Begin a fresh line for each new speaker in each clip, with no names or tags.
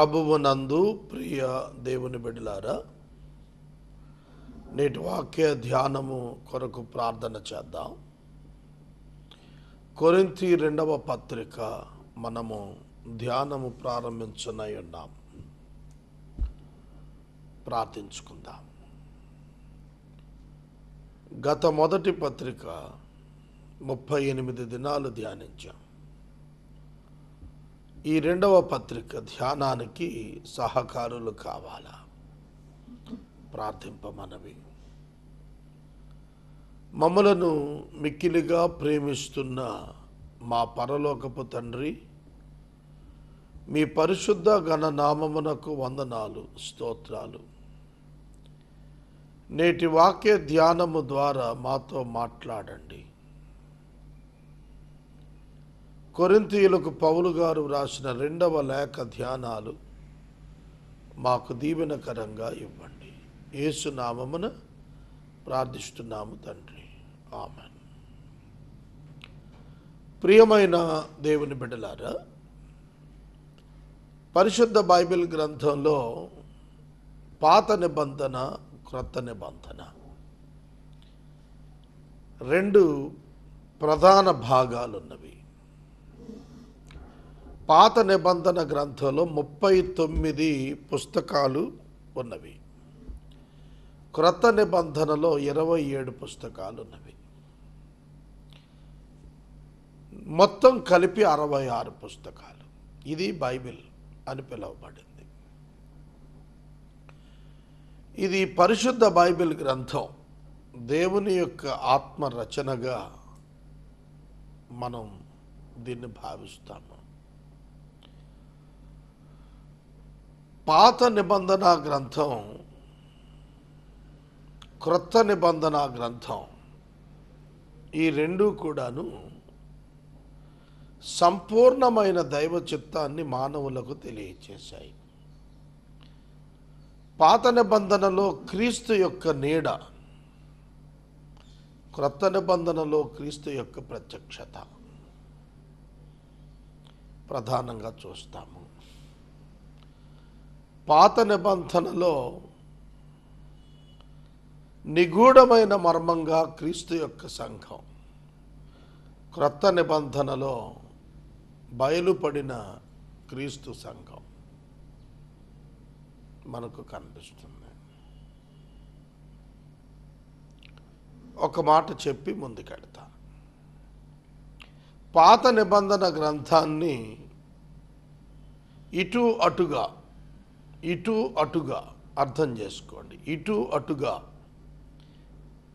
ప్రభువునందు ప్రియ దేవుని బిడ్డలారా నేటి వాక్య ధ్యానము కొరకు ప్రార్థన చేద్దాం. కొరింతి రెండవ పత్రిక మనము ధ్యానము ప్రారంభించనై ఉన్నాం. ప్రార్థించుకుందాం. గత మొదటి పత్రిక ముప్పై ఎనిమిది దినాలు ధ్యానించాం. ఈ రెండవ పత్రిక ధ్యానానికి సహకారులు కావాలా? ప్రార్థింపమనవి మమ్మలను మిక్కిలిగా ప్రేమిస్తున్న మా పరలోకపు తండ్రి మీ పరిశుద్ధ గణనామమునకు వందనాలు స్తోత్రాలు. నేటి వాక్య ధ్యానము ద్వారా మాతో మాట్లాడండి. కొరింతీయులకు పౌలు గారు వ్రాసిన రెండవ లేఖ ధ్యానాలు మాకు దీవెనకరంగా ఇవ్వండి. ఏసునామమున ప్రార్థిస్తున్నాము తండ్రి. ఆమె ప్రియమైన దేవుని బిడ్డలారా పరిశుద్ధ బైబిల్ గ్రంథంలో పాత నిబంధన క్రొత్త నిబంధన రెండు ప్రధాన భాగాలున్నవి. పాత నిబంధన గ్రంథంలో ముప్పై తొమ్మిది పుస్తకాలు ఉన్నవి. క్రొత్త నిబంధనలో ఇరవై ఏడు పుస్తకాలు ఉన్నవి. మొత్తం కలిపి అరవై ఆరు పుస్తకాలు. ఇది బైబిల్ అని పిలువబడింది. ఇది పరిశుద్ధ బైబిల్ గ్రంథం. దేవుని యొక్క ఆత్మ రచనగా మనం దీన్ని భావిస్తాము. పాత నిబంధన గ్రంథం క్రొత్త నిబంధన గ్రంథం ఈ రెండు కూడాను సంపూర్ణమైన దైవ చిత్తాన్ని మానవులకు తెలియచేశాయి. పాత నిబంధనలో క్రీస్తు యొక్క నీడ క్రొత్త నిబంధనలో క్రీస్తు యొక్క ప్రత్యక్షత. ప్రధానంగా చూస్తాము. పాత నిబంధనలో నిగూఢమైన మర్మంగా క్రీస్తు యొక్క సంఘం క్రొత్త నిబంధనలో బయలుపడిన క్రీస్తు సంఘం మనకు కనిపిస్తుంది. ఒక మాట చెప్పి ముందుకెడతా పాత నిబంధన గ్రంథాన్ని ఇటు అటుగా ఇటు అటుగా అర్థం చేసుకోండి. ఇటు అటుగా.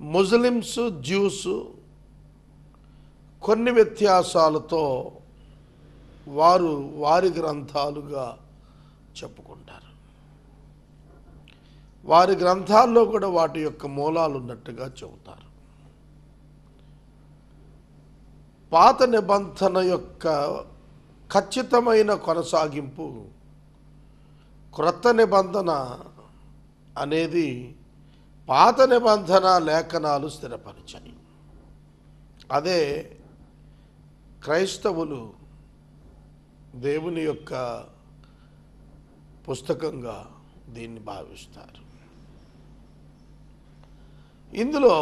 ముస్లిమ్స్ జ్యూస్ కొన్ని వ్యత్యాసాలతో వారు వారి గ్రంథాలుగా చెప్పుకుంటారు. వారి గ్రంథాల్లో కూడా వాటి యొక్క మూలాలు ఉన్నట్టుగా చెబుతారు. పాత నిబంధన యొక్క ఖచ్చితమైన కొనసాగింపు క్రొత్త నిబంధన అనేది పాత నిబంధన లేఖనాలు స్థిరపరిచాయి. అదే క్రైస్తవులు దేవుని యొక్క పుస్తకంగా దీన్ని భావిస్తారు. ఇందులో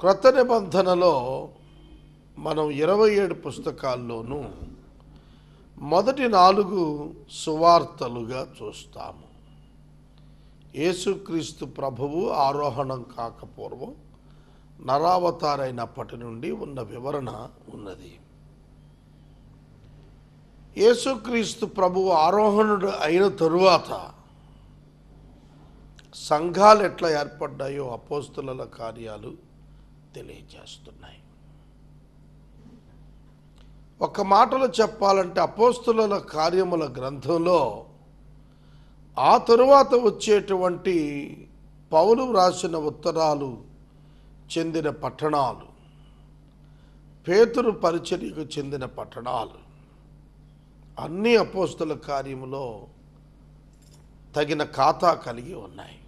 క్రొత్త నిబంధనలో మనం ఇరవై ఏడు పుస్తకాల్లోనూ మొదటి నాలుగు సువార్తలుగా చూస్తాము. యేసుక్రీస్తు ప్రభువు ఆరోహణం కాకపూర్వం నరావతారైనప్పటి నుండి ఉన్న వివరణ ఉన్నది. యేసుక్రీస్తు ప్రభువు ఆరోహణుడు అయిన తరువాత సంఘాలు ఎట్లా ఏర్పడ్డాయో అపోస్తుల కార్యాలు తెలియజేస్తున్నాయి. ఒక మాటలో చెప్పాలంటే అపోస్తుల కార్యముల గ్రంథంలో ఆ తరువాత వచ్చేటువంటి పౌలు వ్రాసిన ఉత్తరాలు చెందిన పట్టణాలు పేతురు పరిచర్యకు చెందిన పట్టణాలు అన్ని అపోస్తుల కార్యములో తగిన ఖాతా కలిగి ఉన్నాయి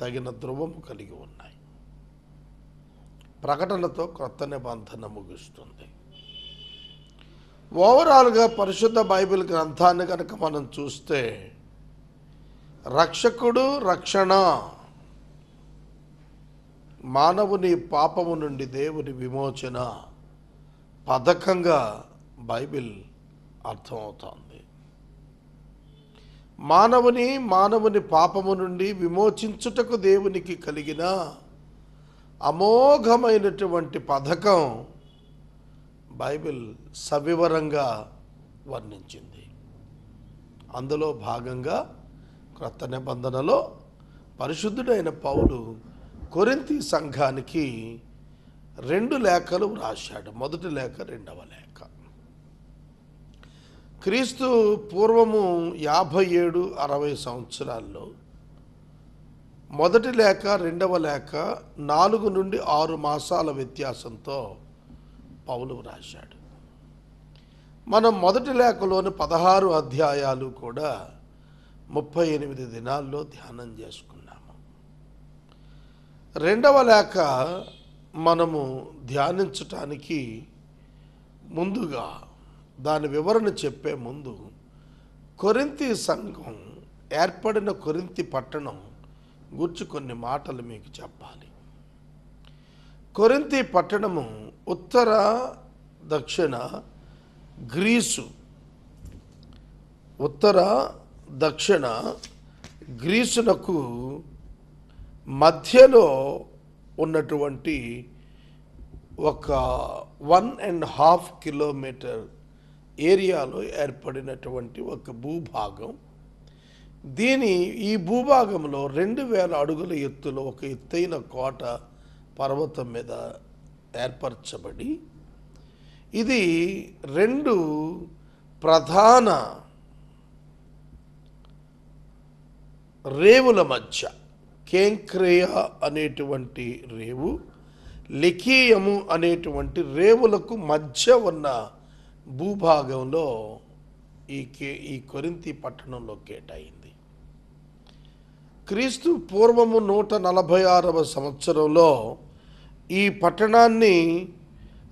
తగిన ధ్రువము కలిగి ఉన్నాయి. ప్రకటనతో క్రొత్త నిబంధన ముగుస్తుంది. ఓవరాల్గా పరిశుద్ధ బైబిల్ గ్రంథాన్ని కనుక మనం చూస్తే రక్షకుడు రక్షణ. మానవుని పాపము నుండి దేవుని విమోచన పథకంగా బైబిల్ అర్థమవుతోంది. మానవుని మానవుని పాపము నుండి విమోచించుటకు దేవునికి కలిగిన అమోఘమైనటువంటి పథకం బైబిల్ సవివరంగా వర్ణించింది. అందులో భాగంగా క్రొత్త నిబంధనలో పరిశుద్ధుడైన పౌలు కొరింతి సంఘానికి రెండు లేఖలు వ్రాశాడు. మొదటి లేఖ రెండవ లేఖ. క్రీస్తు పూర్వము యాభై ఏడు అరవై సంవత్సరాల్లో మొదటి లేఖ రెండవ లేఖ నాలుగు నుండి ఆరు మాసాల వ్యత్యాసంతో పౌలు రాశాడు మనం మొదటి లేఖలోని పదహారు అధ్యాయాలు కూడా ముప్పై ఎనిమిది దినాల్లో ధ్యానం చేసుకున్నాము. రెండవ లేఖ మనము ధ్యానించటానికి ముందుగా దాని వివరణ చెప్పే ముందు కొరింతి సంఘం ఏర్పడిన కొరింతి పట్టణం గుర్చి కొన్ని మాటలు మీకు చెప్పాలి. కొరింతి పట్టణము ఉత్తర దక్షిణ గ్రీసు. ఉత్తర దక్షిణ గ్రీసునకు మధ్యలో ఉన్నటువంటి ఒక వన్ అండ్ హాఫ్ కిలోమీటర్ ఏరియాలో ఏర్పడినటువంటి ఒక భూభాగం. దీని ఈ భూభాగంలో రెండు వేల అడుగుల ఎత్తులో ఒక ఎత్తైన కోట పర్వతం మీద ఏర్పరచబడి ఇది రెండు ప్రధాన రేవుల మధ్య కేంక్రేయ అనేటువంటి రేవు లికీయము అనేటువంటి రేవులకు మధ్య ఉన్న భూభాగంలో ఈ కే ఈ కొరింతి పట్టణంలో కేటాయింది. క్రీస్తు పూర్వము నూట నలభై ఆరవ సంవత్సరంలో ఈ పట్టణాన్ని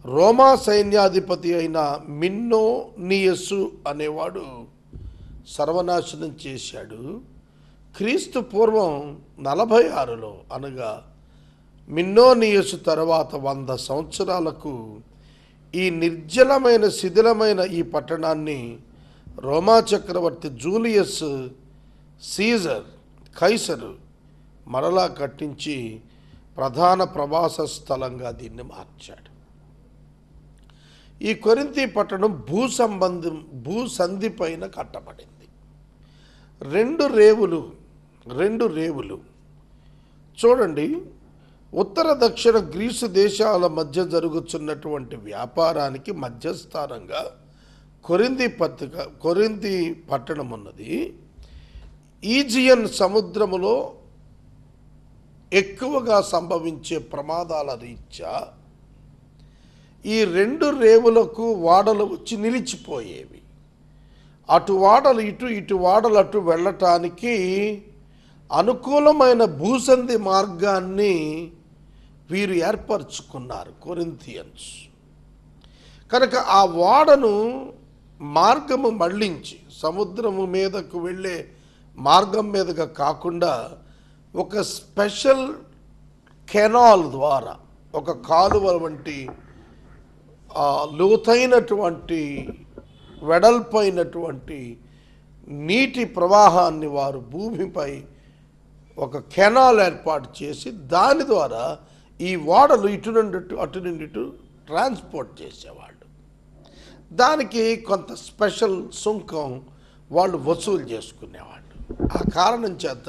రోమా సైన్యాధిపతి అయిన మిన్నోనియస్సు అనేవాడు సర్వనాశనం చేశాడు. క్రీస్తు పూర్వం నలభై ఆరులో అనగా మిన్నోనియసు తర్వాత వంద సంవత్సరాలకు ఈ నిర్జలమైన శిథిలమైన ఈ పట్టణాన్ని రోమా చక్రవర్తి జూలియస్ సీజర్ కైసరు మరలా కట్టించి ప్రధాన ప్రవాస స్థలంగా దీన్ని మార్చాడు. ఈ కొరింతి పట్టణం భూ సంబంధం భూ సంధి పైన కట్టబడింది. రెండు రేవులు రెండు రేవులు. చూడండి ఉత్తర దక్షిణ గ్రీసు దేశాల మధ్య జరుగుతున్నటువంటి వ్యాపారానికి మధ్యస్థానంగా కొరింది పత్రిక కొరింది పట్టణం ఉన్నది. ఈజియన్ సముద్రములో ఎక్కువగా సంభవించే ప్రమాదాల రీత్యా ఈ రెండు రేవులకు వాడలు వచ్చి నిలిచిపోయేవి. అటు వాడలు ఇటు ఇటు వాడలు అటు వెళ్ళటానికి అనుకూలమైన భూసంధి మార్గాన్ని వీరు ఏర్పరచుకున్నారు కొరింథియన్స్. కనుక ఆ వాడను మార్గము మళ్ళించి సముద్రము మీదకు వెళ్ళే మార్గం మీదుగా కాకుండా ఒక స్పెషల్ కెనాల్ ద్వారా ఒక కాలువ వంటి లోతైనటువంటి వెడల్పైనటువంటి నీటి ప్రవాహాన్ని వారు భూమిపై ఒక కెనాల్ ఏర్పాటు చేసి దాని ద్వారా ఈ ఓడలు ఇటు నుండి అటు, అటు నుండి ఇటు ట్రాన్స్పోర్ట్ చేసేవాళ్ళు. దానికి కొంత స్పెషల్ సుంకం వాళ్ళు వసూలు చేసుకునేవాళ్ళు. ఆ కారణం చేత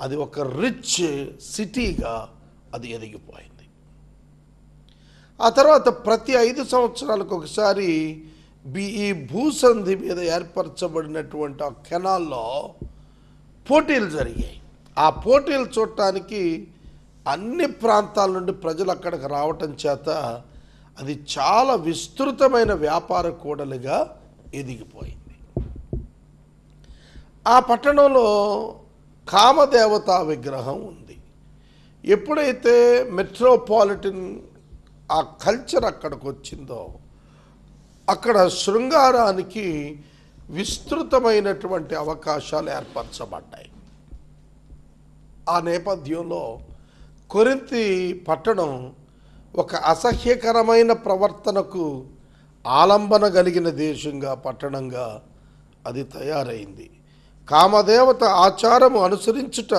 అది ఒక రిచ్ సిటీగా అది ఎదిగిపోయింది. ఆ తర్వాత ప్రతి ఐదు సంవత్సరాలకు ఒకసారి ఈ భూసంధి మీద ఏర్పరచబడినటువంటి ఆ కెనాల్లో పోటీలు జరిగాయి. ఆ పోటీలు చూడటానికి అన్ని ప్రాంతాల నుండి ప్రజలు అక్కడికి రావటం చేత అది చాలా విస్తృతమైన వ్యాపార కూడలుగా ఎదిగిపోయింది. ఆ పట్టణంలో కామదేవతా విగ్రహం ఉంది. ఎప్పుడైతే మెట్రోపాలిటన్ ఆ కల్చర్ అక్కడికి వచ్చిందో అక్కడ శృంగారానికి విస్తృతమైనటువంటి అవకాశాలు ఏర్పరచబడ్డాయి. ఆ నేపథ్యంలో కొరింతి పట్టణం ఒక అసహ్యకరమైన ప్రవర్తనకు ఆలంబన కలిగిన దేశంగా పట్టణంగా అది తయారైంది. కామదేవత ఆచారము అనుసరించుట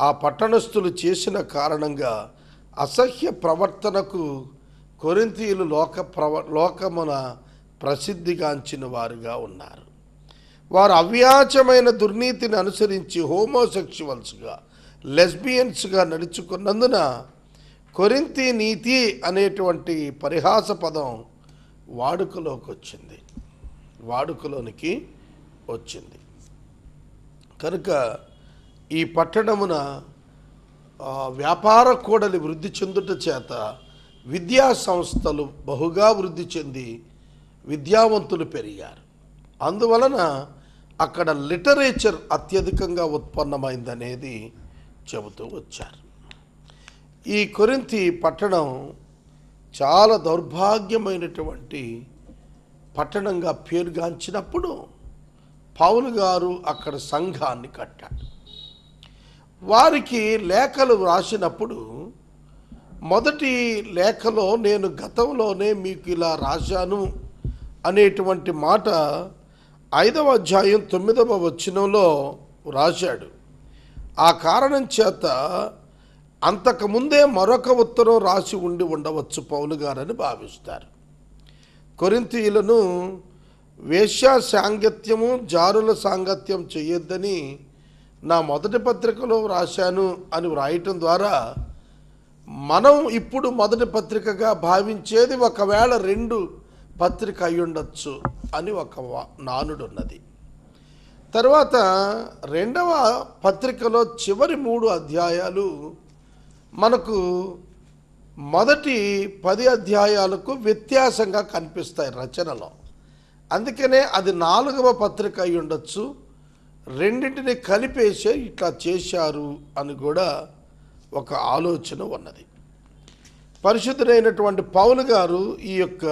ఆ పట్టణస్థులు చేసిన కారణంగా అసహ్య ప్రవర్తనకు కొరింతీయులు లోక ప్రవ లోకమున ప్రసిద్ధిగాంచిన వారుగా ఉన్నారు. వారు అవ్యాచమైన దుర్నీతిని అనుసరించి హోమోసెక్షువల్స్గా లెస్బియన్స్గా నడుచుకున్నందున కొరింతి నీతి అనేటువంటి పరిహాస పదం వాడుకలోకి వచ్చింది వాడుకలోనికి వచ్చింది. కనుక ఈ పట్టణమున వ్యాపార కూడలి వృద్ధి చెందుట చేత విద్యా సంస్థలు బహుగా వృద్ధి చెంది విద్యావంతులు పెరిగారు. అందువలన అక్కడ లిటరేచర్ అత్యధికంగా ఉత్పన్నమైందనేది చెబుతూ వచ్చారు. ఈ కొరింతి పట్టణం చాలా దౌర్భాగ్యమైనటువంటి పట్టణంగా పేరుగాంచినప్పుడు పౌలు గారు అక్కడ సంఘాన్ని కట్టాడు. వారికి లేఖలు రాసినప్పుడు మొదటి లేఖలో నేను గతంలోనే మీకు ఇలా రాశాను అనేటువంటి మాట ఐదవ అధ్యాయం తొమ్మిదవ వచనంలో రాశాడు. ఆ కారణం చేత అంతకుముందే మరొక ఉత్తరం రాసి ఉండి ఉండవచ్చు పౌలు గారని భావిస్తారు. కొరింతీయులను వేశ్య సాంగత్యము జారుల సాంగత్యం చేయొద్దని నా మొదటి పత్రికలో రాశాను అని వ్రాయటం ద్వారా మనం ఇప్పుడు మొదటి పత్రికగా భావించేది ఒకవేళ రెండు పత్రిక అయ్యుండొచ్చు అని ఒక వా- తర్వాత రెండవ పత్రికలో చివరి మూడు అధ్యాయాలు మనకు మొదటి పది అధ్యాయాలకు వ్యత్యాసంగా కనిపిస్తాయి రచనలో. అందుకనే అది నాలుగవ పత్రిక అయి ఉండొచ్చు. రెండింటిని కలిపేసే ఇట్లా చేశారు అని కూడా ఒక ఆలోచన ఉన్నది. పరిశుద్ధుడైనటువంటి పౌలు గారు ఈ యొక్క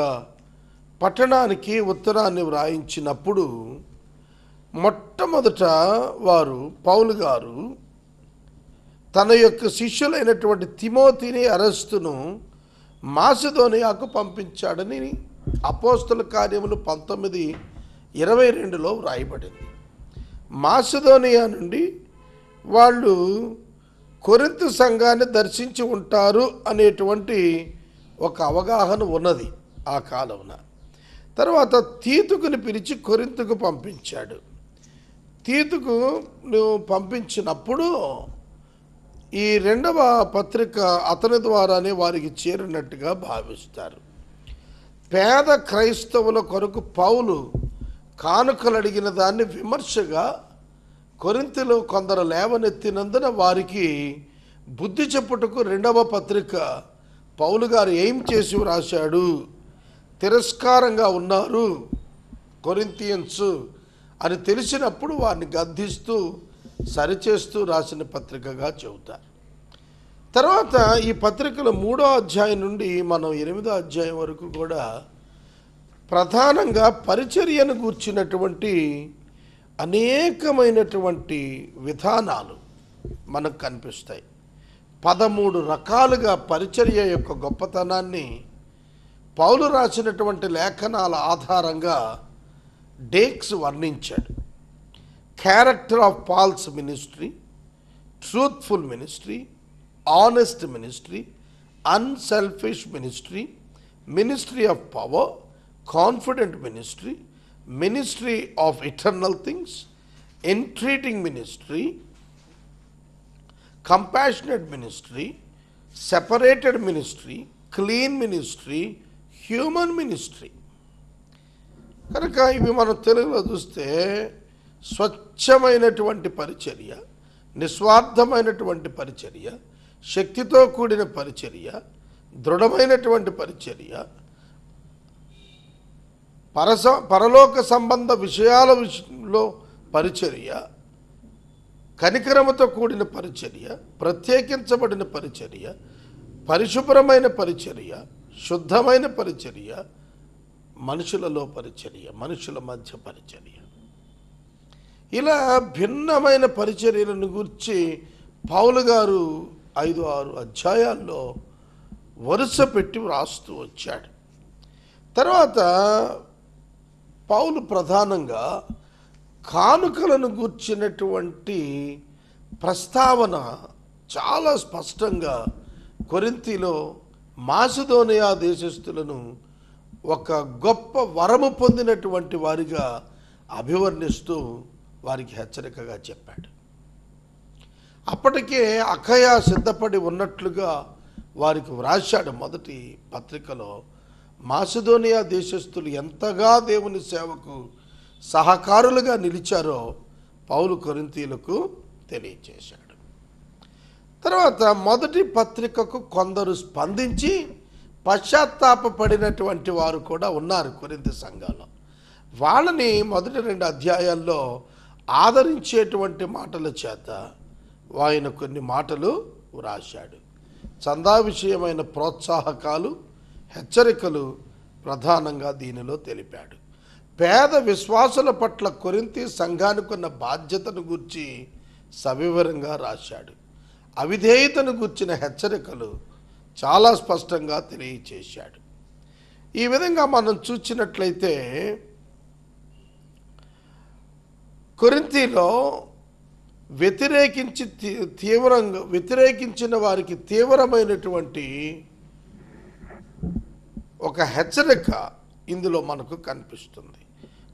పట్టణానికి ఉత్తరాన్ని వ్రాయించినప్పుడు మొట్టమొదట వారు పౌలు గారు తన యొక్క శిష్యులైనటువంటి తిమోతిని అరెస్టును మాసిదోనియాకు పంపించాడని అపోస్తుల కార్యములు పంతొమ్మిది ఇరవై రెండులో వ్రాయబడింది. మాసిదోనియా నుండి వాళ్ళు కొరింత సంఘాన్ని దర్శించి ఉంటారు అనేటువంటి ఒక అవగాహన ఉన్నది ఆ కాలమున. తర్వాత తీతుకుని పిలిచి కొరింతకు పంపించాడు. తీతుకు నువ్వు పంపించినప్పుడు ఈ రెండవ పత్రిక అతని ద్వారానే వారికి చేరినట్టుగా భావిస్తారు. పేద క్రైస్తవుల కొరకు పౌలు కానుకలు అడిగిన దాన్ని విమర్శగా కొరింతలో కొందరు లేవనెత్తినందున వారికి బుద్ధి చెప్పుటకు రెండవ పత్రిక పౌలు గారు ఏం చేసి వ్రాశాడు? తిరస్కారంగా ఉన్నారు కొరింతియన్స్ అని తెలిసినప్పుడు వారిని గద్దిస్తూ సరిచేస్తూ రాసిన పత్రికగా చెబుతారు. తర్వాత ఈ పత్రికల మూడో అధ్యాయం నుండి మనం ఎనిమిదో అధ్యాయం వరకు కూడా ప్రధానంగా పరిచర్యను గూర్చినటువంటి అనేకమైనటువంటి విధానాలు మనకు కనిపిస్తాయి. పదమూడు రకాలుగా పరిచర్య యొక్క గొప్పతనాన్ని పౌలు రాసినటువంటి లేఖనాల ఆధారంగా డేక్స్ వర్ణించాడు. Character of Paul's ministry truthful ministry honest ministry unselfish ministry ministry of power confident ministry ministry of eternal things entreating ministry compassionate ministry separated ministry clean ministry human ministry కనుక ఇవి మనం తెలుగులో చూస్తే స్వచ్ఛమైనటువంటి పరిచర్య నిస్వార్థమైనటువంటి పరిచర్య శక్తితో కూడిన పరిచర్య దృఢమైనటువంటి పరిచర్య పరస పరలోక సంబంధ విషయాల విషయంలో పరిచర్య కనికరముతో కూడిన పరిచర్య ప్రత్యేకించబడిన పరిచర్య పరిశుభ్రమైన పరిచర్య శుద్ధమైన పరిచర్య మనుషులలో పరిచర్య మనుషుల మధ్య పరిచర్య. ఇలా భిన్నమైన పరిచర్యలను గురించి పౌలు గారు ఐదు ఆరు అధ్యాయాల్లో వరుస పెట్టి వ్రాస్తూ వచ్చాడు. తర్వాత పౌలు ప్రధానంగా కానుకలను గూర్చినటువంటి ప్రస్తావన చాలా స్పష్టంగా కొరింతిలో మాసిదోనియా దేశస్థులను ఒక గొప్ప వరము పొందినటువంటి వారిగా అభివర్ణిస్తూ వారికి హెచ్చరికగా చెప్పాడు. అప్పటికే అక్కయ్య సిద్ధపడి ఉన్నట్లుగా వారికి వ్రాశాడు మొదటి పత్రికలో. మాసిదోనియా దేశస్థులు ఎంతగా దేవుని సేవకు సహకారులుగా నిలిచారో పౌలు కొరింతీలకు తెలియచేశాడు. తర్వాత మొదటి పత్రికకు కొందరు స్పందించి పశ్చాత్తాపపడినటువంటి వారు కూడా ఉన్నారు కొరింత సంఘాల్లో. వాళ్ళని మొదటి రెండు అధ్యాయాల్లో ఆదరించేటువంటి మాటల చేత ఆయన కొన్ని మాటలు వ్రాశాడు. చందా విషయమైన ప్రోత్సాహకాలు హెచ్చరికలు ప్రధానంగా దీనిలో తెలిపాడు. పేద విశ్వాసుల పట్ల కొరింతి సంఘానికి ఉన్న బాధ్యతను గుర్చి సవివరంగా రాశాడు. అవిధేయతను గుర్చిన హెచ్చరికలు చాలా స్పష్టంగా తెలియచేశాడు. ఈ విధంగా మనం చూసినట్లయితే కొరింతిలో వ్యతిరేకించి తీ- తీవ్రంగా వ్యతిరేకించిన వారికి తీవ్రమైనటువంటి ఒక హెచ్చరిక ఇందులో మనకు కనిపిస్తుంది.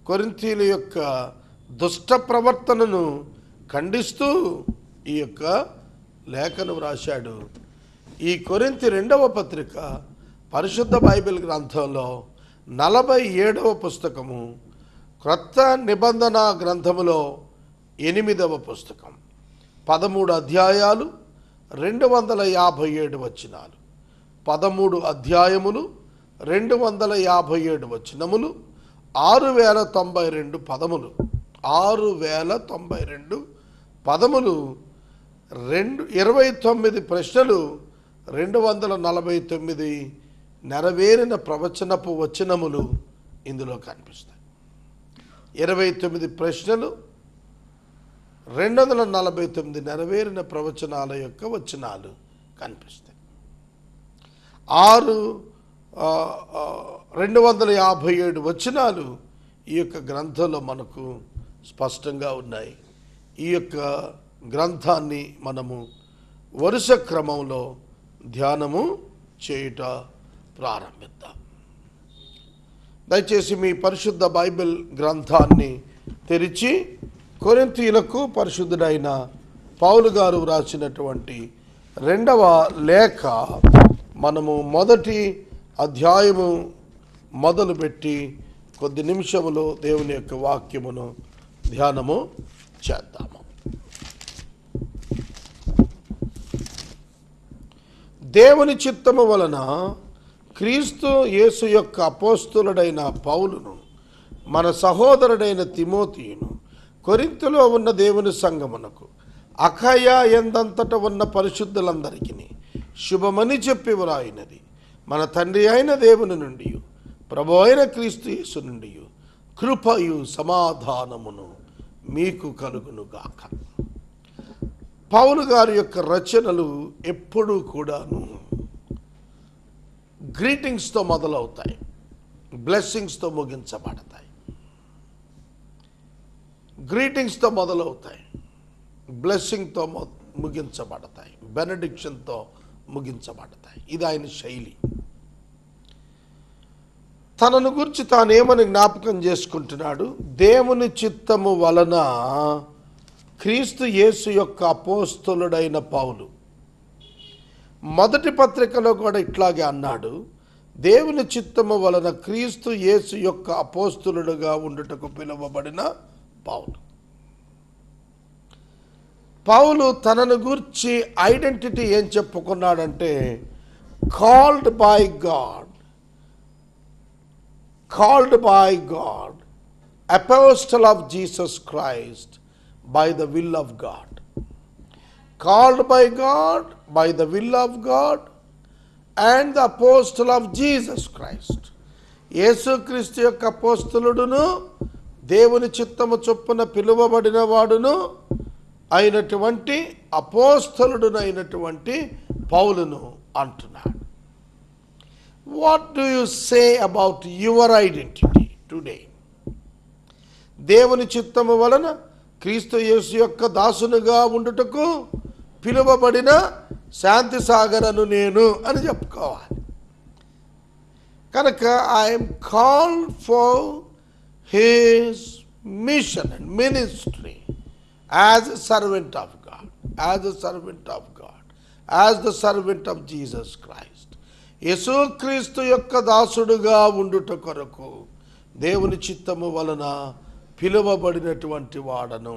కొరింతీల యొక్క దుష్ట ప్రవర్తనను ఖండిస్తూ ఈ యొక్క లేఖను వ్రాశాడు. ఈ కొరింతి రెండవ పత్రిక పరిశుద్ధ బైబిల్ గ్రంథంలో నలభై ఏడవ పుస్తకము క్రొత్త నిబంధన గ్రంథములో ఎనిమిదవ పుస్తకం. పదమూడు అధ్యాయాలు రెండు వందల యాభై ఏడు వచనాలు. పదమూడు అధ్యాయములు రెండు వందల యాభై ఏడు వచనములు ఆరు వేల తొంభై రెండు పదములు. ఆరు వేల తొంభై రెండు పదములు. రెండు ఇరవై తొమ్మిది ప్రశ్నలు రెండు వందల నలభై తొమ్మిది నెరవేరిన ప్రవచనపు వచనములు ఇందులో కనిపిస్తాయి. ఇరవై తొమ్మిది ప్రశ్నలు రెండు వందల నలభై తొమ్మిది నెరవేరిన ప్రవచనాల యొక్క వచనాలు కనిపిస్తాయి. ఆరు రెండు వందల యాభై ఏడు వచనాలు ఈ యొక్క గ్రంథంలో మనకు స్పష్టంగా ఉన్నాయి. ఈ యొక్క గ్రంథాన్ని మనము వరుస క్రమంలో ధ్యానము చేయుట ప్రారంభిద్దాం. దయచేసి మీ పరిశుద్ధ బైబిల్ గ్రంథాన్ని తెరిచి కొరింతీలకు పరిశుద్ధుడైన పౌలు గారు వ్రాసినటువంటి రెండవ లేఖ మనము మొదటి అధ్యాయము మొదలుపెట్టి కొద్ది నిమిషములో దేవుని యొక్క వాక్యమును ధ్యానము చేద్దాము. దేవుని చిత్తము వలన క్రీస్తు యేసు యొక్క అపోస్తులుడైన పౌలును మన సహోదరుడైన తిమోతియును కొరింతలో ఉన్న దేవుని సంగమునకు అఖయ ఎందంతట ఉన్న పరిశుద్ధులందరికీ శుభమని చెప్పి వ్రాయినది. మన తండ్రి అయిన దేవుని నుండి ప్రభు అయిన క్రీస్తు యేసు నుండి కృపయు సమాధానమును మీకు కలుగునుగాక. పౌలు గారి యొక్క రచనలు ఎప్పుడూ కూడాను గ్రీటింగ్స్తో మొదలవుతాయి బ్లెస్సింగ్స్తో ముగించబడతాయి. గ్రీటింగ్స్తో మొదలవుతాయి. బ్లెస్సింగ్తో ముగించబడతాయి. బెనడిక్షన్తో ముగించబడతాయి. ఇది ఆయన శైలి. తనను గురించి తానేమని జ్ఞాపకం చేసుకుంటున్నాడు? దేవుని చిత్తము వలన క్రీస్తు యేసు యొక్క అపోస్తులుడైన పౌలు. మొదటి పత్రికలో కూడా ఇట్లాగే అన్నాడు. దేవుని చిత్తము వలన క్రీస్తు యేసు యొక్క అపోస్తులుడుగా ఉండుటకు పిలువబడిన పౌలు. పౌలు తనను గురించి ఐడెంటిటీ ఏం చెప్పుకున్నాడంటే called by God called by God apostle of Jesus Christ by the will of God called by God by the will of God and the apostle of Jesus Christ యేసుక్రీస్తు యొక్క పోస్తులుడును దేవుని చిత్తము చొప్పున పిలువబడిన వాడును అయినటువంటి అపోస్తలుడునైనటువంటి పౌలును అంటున్నాడు. What do you say about your identity today దేవుని చిత్తము వలన క్రీస్తు యేసు యొక్క దాసునుగా ఉండుటకు పిలువబడిన శాంతి సాగరను నేను అని చెప్పుకోవాలి. కనుక I'm call for his mission and ministry as a servant of God as a servant of God as the servant of Jesus Christ యేసుక్రీస్తు యొక్క దాసుడుగా ఉండుట కొరకు దేవుని చిత్తము వలన పిలువబడినటువంటి వాడను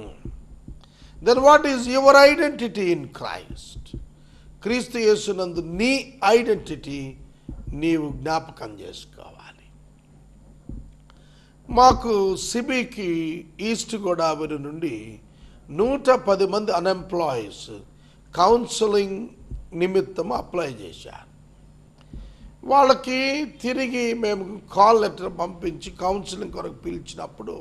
then what is your identity in Christ క్రీస్తు యేసునందు నీ ఐడెంటిటీ నీవు జ్ఞాపకం చేసుకోవాలి మాకు సిబికి ఈస్ట్ గోదావరి నుండి నూట పది మంది అన్ఎంప్లాయీస్ కౌన్సిలింగ్ నిమిత్తం అప్లై చేశారు. వాళ్ళకి తిరిగి మేము కాల్ లెటర్ పంపించి కౌన్సిలింగ్ కొరకు పిలిచినప్పుడు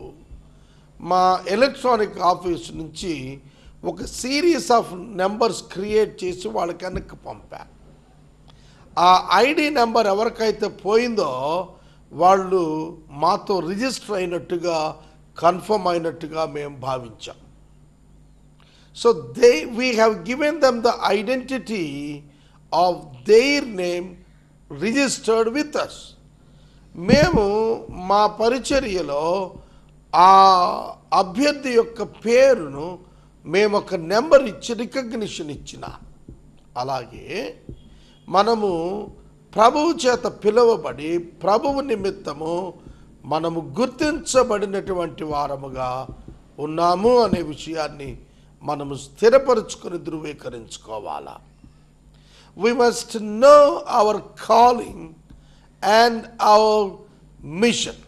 మా ఎలక్ట్రానిక్ ఆఫీస్ నుంచి ఒక సిరీస్ ఆఫ్ నెంబర్స్ క్రియేట్ చేసి వాళ్ళకి వెనక్కి పంపా ఆ ఐడి నెంబర్ ఎవరికైతే పోయిందో వాళ్ళు మాతో రిజిస్టర్ అయినట్టుగా కన్ఫర్మ్ అయినట్టుగా మేము భావించాం. So they we have given them the identity of their name registered with us మేము మా పరిచర్యలో ఆ అభ్యర్థి యొక్క పేరును మేము ఒక నెంబర్ ఇచ్చి రికగ్నిషన్ ఇచ్చిన. అలాగే మనము ప్రభువు చేత పిలువబడి ప్రభువు నిమిత్తము మనము గుర్తించబడినటువంటి వారముగా ఉన్నాము అనే విషయాన్ని మనము స్థిరపరుచుకొని ధృవీకరించుకోవాలా. We must know our calling and our mission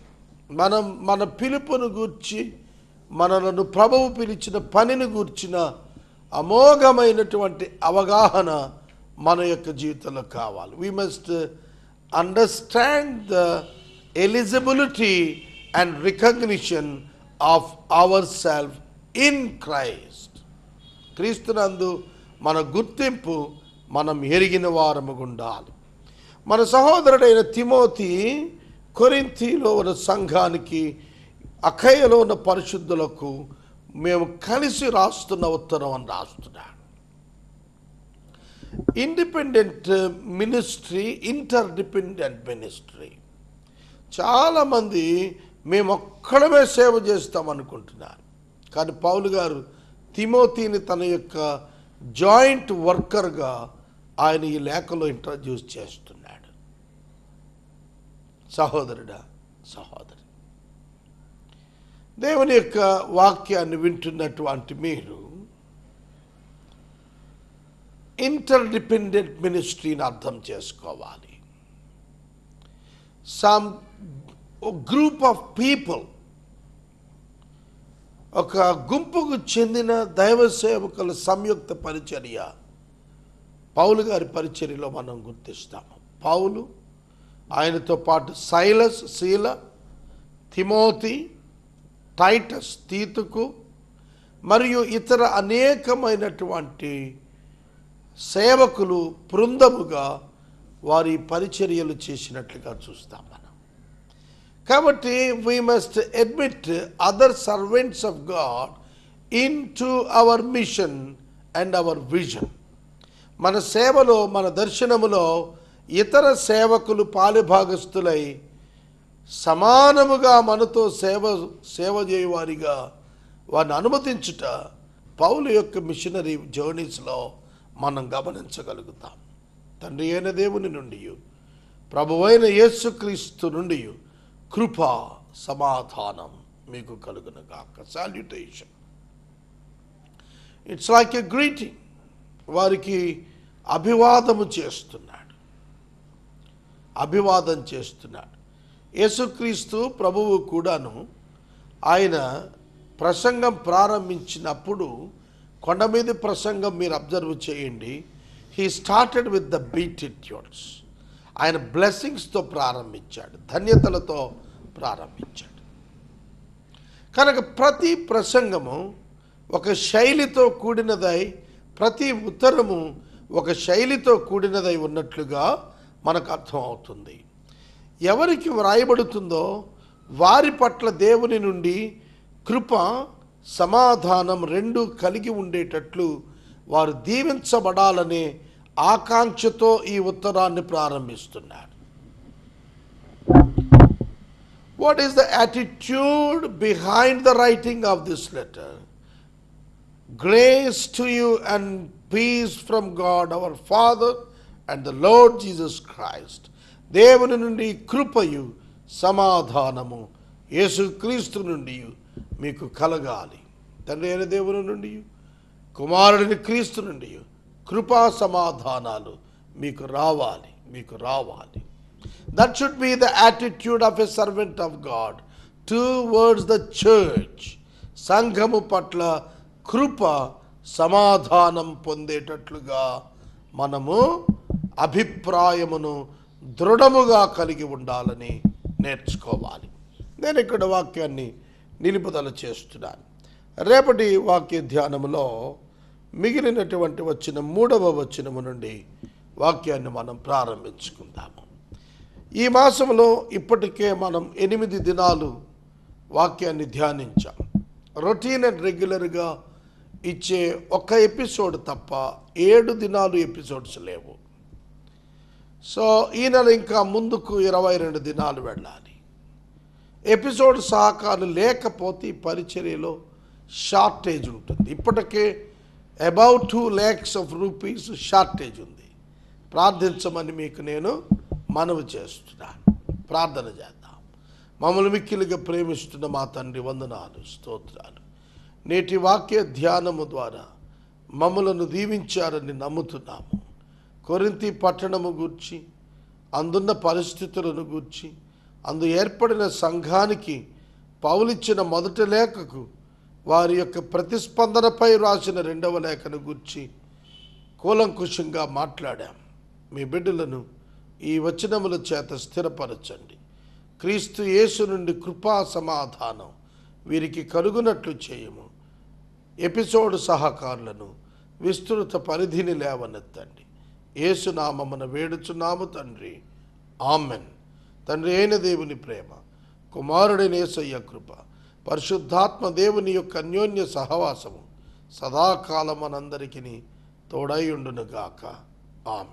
మనం మన పిలుపును గూర్చి మనలను ప్రభువు పిలిచిన పనిని గూర్చిన అమోఘమైనటువంటి అవగాహన మన యొక్క జీవితంలో కావాలి. We must understand the eligibility and recognition of our self in Christ క్రీస్తునందు మన గుర్తింపు మనం ఎరిగిన వారము ఉండాలి. మన సహోదరుడైన తిమోతి కొరింథీలో ఉన్న సంఘానికి అఖయలో ఉన్న పరిశుద్ధులకు మేము కలిసి రాస్తున్న ఉత్తరం అని రాస్తున్నాం independent ministry interdependent ministry చాలామంది మేము ఒక్కడమే సేవ చేస్తాం అనుకుంటున్నారు కానీ పౌలు గారు తిమోతిని తన యొక్క జాయింట్ వర్కర్గా ఆయన ఈ లేఖలో ఇంట్రడ్యూస్ చేస్తున్నాడు. సహోదరుడా సహోదరి దేవుని యొక్క వాక్యాన్ని వింటున్నటువంటి మీరు ఇంటర్డిపెండెంట్ మినిస్ట్రీని అర్థం చేసుకోవాలి. సమ్ గ్రూప్ ఆఫ్ పీపుల్ ఒక గుంపుకు చెందిన దైవ సేవకుల సంయుక్త పరిచర్య పౌలు గారి పరిచర్యలో మనం గుర్తిస్తాము. పౌలు ఆయనతో పాటు సైలస్ శీల తిమోతి టైటస్ తీతుకు మరియు ఇతర అనేకమైనటువంటి సేవకులు బృందముగా వారి పరిచర్యలు చేసినట్లుగా చూస్తాం మనం. కాబట్టి we must admit other servants of God into our mission and our vision మన సేవలో మన దర్శనములో ఇతర సేవకులు పాలుభాగస్తులై సమానముగా మనతో సేవ సేవ చేయవారిగా వారిని అనుమతించుట పౌలు యొక్క మిషనరీ జర్నీస్లో మనం గమనించగలుగుతాం. తండ్రి అయిన దేవుని నుండి ప్రభువైన యేసుక్రీస్తు నుండి కృప సమాధానం మీకు కలుగునగాక. Salutation it's like a greeting వారికి అభివాదము చేస్తున్నాడు. అభివాదం చేస్తున్నాడు. యేసుక్రీస్తు ప్రభువు కూడాను ఆయన ప్రసంగం ప్రారంభించినప్పుడు కొండ మీద ప్రసంగం మీరు అబ్జర్వ్ చేయండి. He started with the beatitudes ఆయన బ్లెస్సింగ్స్తో ప్రారంభించాడు. ధన్యతలతో ప్రారంభించాడు. కనుక ప్రతి ప్రసంగము ఒక శైలితో కూడినదై ప్రతి ఉత్తరము ఒక శైలితో కూడినదై ఉన్నట్లుగా మనకు అర్థం అవుతుంది ఎవరికి వ్రాయబడుతుందో వారి పట్ల దేవుని నుండి కృప సమాధానం రెండు కలిగి ఉండేటట్లు వారు దీవించబడాలనే ఆకాంక్షతో ఈ ఉత్తరాన్ని ప్రారంభిస్తున్నారు. What is the attitude behind the writing of this letter grace to you and peace from God our Father and the Lord Jesus Christ దేవుని నుండి కృపయు సమాధానము. యేసుక్రీస్తు నుండి మీకు కలగాలి. తండ్రి అయిన దేవుని నుండి కుమారుడిని క్రీస్తు నుండి కృపా సమాధానాలు మీకు రావాలి మీకు రావాలి. That should be the attitude of a servant of God towards the church సంఘము పట్ల కృప సమాధానం పొందేటట్లుగా మనము అభిప్రాయమును దృఢముగా కలిగి ఉండాలని నేర్చుకోవాలి. నేను ఇక్కడ వాక్యాన్ని నిలుపుదల చేస్తున్నాను. రేపటి వాక్య ధ్యానములో మిగిలినటువంటి వచ్చిన మూడవ వచనము నుండి వాక్యాన్ని మనం ప్రారంభించుకుందాము. ఈ మాసంలో ఇప్పటికే మనం ఎనిమిది దినాలు వాక్యాన్ని ధ్యానించాం. రొటీన్ అండ్ రెగ్యులర్గా ఇచ్చే ఒక ఎపిసోడ్ తప్ప ఏడు దినాలు ఎపిసోడ్స్ లేవు. సో ఈ నెల ఇంకా ముందుకు ఇరవై రెండు దినాలు వెళ్ళాలి. ఎపిసోడ్ సహకారం లేకపోతే ఈ పరిచర్యలో షార్టేజ్ ఉంటుంది. ఇప్పటికే about two lakhs of rupees shortage ఉంది. ప్రార్థించమని మీకు నేను మనవి చేస్తున్నాను. ప్రార్థన చేద్దాం. మమ్మల్ని మిక్కిలిగా ప్రేమిస్తున్న మా తండ్రి వందనాలు స్తోత్రాలు. నేటి వాక్య ధ్యానము ద్వారా మమ్మలను దీవించారని నమ్ముతున్నాము. కొరింతి పట్టణము గూర్చి అందున్న పరిస్థితులను గూర్చి అందు ఏర్పడిన సంఘానికి పౌలిచ్చిన మొదటి లేఖకు వారి యొక్క ప్రతిస్పందనపై రాసిన రెండవ లేఖను గూర్చి కూలంకుషంగా మాట్లాడాం. మీ బిడ్డలను ఈ వచనముల చేత స్థిరపరచండి. క్రీస్తు యేసు నుండి కృపా సమాధానం వీరికి కలుగునట్లు చేయము. ఎపిసోడ్ సహకారులను విస్తృత పరిధిని లేవనెత్తండి. ఏసునామమున వేడుచున్నాము తండ్రి. ఆమెన్. తండ్రి అయిన దేవుని ప్రేమ కుమారుడైన యేసయ్య కృప పరిశుద్ధాత్మ దేవుని యొక్క అన్యోన్య సహవాసము సదాకాలం మనందరికీ తోడై ఉండునుగాక. ఆమె